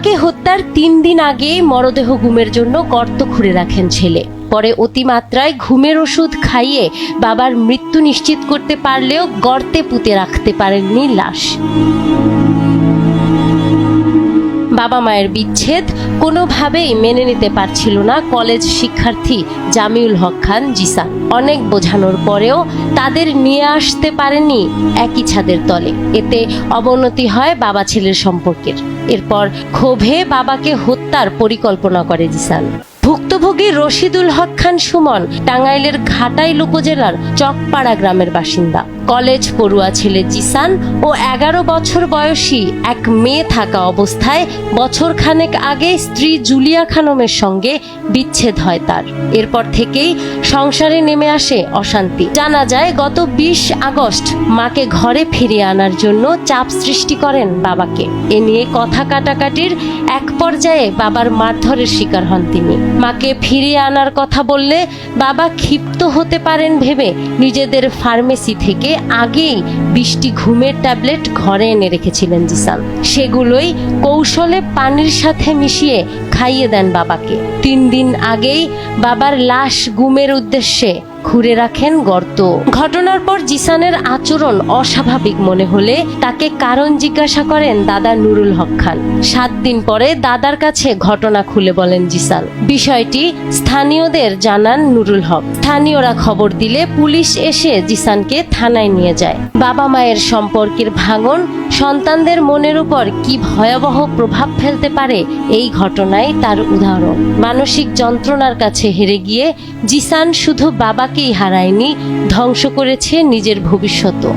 বাবাকে হত্যার তিন দিন আগে মরদেহ ঘুমের জন্য গর্ত খুঁড়ে রাখেন ছেলে। পরে অতিমাত্রায় ঘুমের ওষুধ খাইয়ে বাবার মৃত্যু নিশ্চিত করতে পারলেও গর্তে পুঁতে রাখতে পারেননি লাশ। বাবা মায়ের বিচ্ছেদ কোনোভাবেই মেনে নিতে পারছিল না কলেজ শিক্ষার্থী জামিউল হক খান জিসা। অনেক বোঝানোর পরেও তাদের নিয়ে আসতে পারেনি একই ছাদের তলে। এতে অবনতি হয় বাবা ছেলের সম্পর্কের। এরপর ক্ষোভে বাবাকে হত্যার পরিকল্পনা করে জিসান ভুক্তভোগী রশিদুল হক খান সুমন, টাঙ্গাইলের ঘাটাইল উপজেলার চকপাড়া গ্রামের বাসিন্দা। কলেজ পড়ুয়া ছেলে জিসান ও এগারো বছর বয়সী এক মেয়ে থাকা অবস্থায় বছর খানেক আগে স্ত্রী জুলিয়া খানমের সঙ্গে বিচ্ছেদ হয় তার। এরপর থেকেই সংসারে নেমে আসে অশান্তি। জানা যায়, গত বিশ আগস্ট মাকে ঘরে ফিরিয়ে আনার জন্য চাপ সৃষ্টি করেন বাবাকে। এ নিয়ে কথা কাটাকাটির এক পর্যায়ে বাবার মারধরের শিকার হন তিনি। মাকে ফিরিয়ে আনার কথা বললে বাবা ক্ষিপ্ত হতে পারেন ভেবে নিজেদের ফার্মেসি থেকে আগেই বৃষ্টি ঘুমের ট্যাবলেট ঘরে এনে রেখেছিলেন জিসান সেগুলোই কৌশলে পানির সাথে মিশিয়ে খাইয়ে দেন বাবাকে। তিন দিন আগেই বাবার লাশ গুমের উদ্দেশ্যে খুঁড়ে রাখেন গর্ত। ঘটনার পর জিসানের আচরণ অস্বাভাবিক মনে হলে তাকে কারণ জিজ্ঞাসা করেন দাদা নুরুল হক খান। সাত দিন পরে দাদার কাছে ঘটনা খুলে বলেন জিসান। বিষয়টি স্থানীয়দের জানান নুরুল হক। স্থানীয়রা খবর দিলে পুলিশ এসে জিসানকে থানায় নিয়ে যায়। বাবা মায়ের সম্পর্কের ভাঙন, সন্তানদের মনের উপর কি ভয়াবহ প্রভাব ফেলতে পারে এই ঘটনায় তার উদাহরণ। মানসিক যন্ত্রণার কাছে হেরে গিয়ে জিসান শুধু বাবাকেই হারায়নি ধ্বংস করেছে নিজের ভবিষ্যৎও।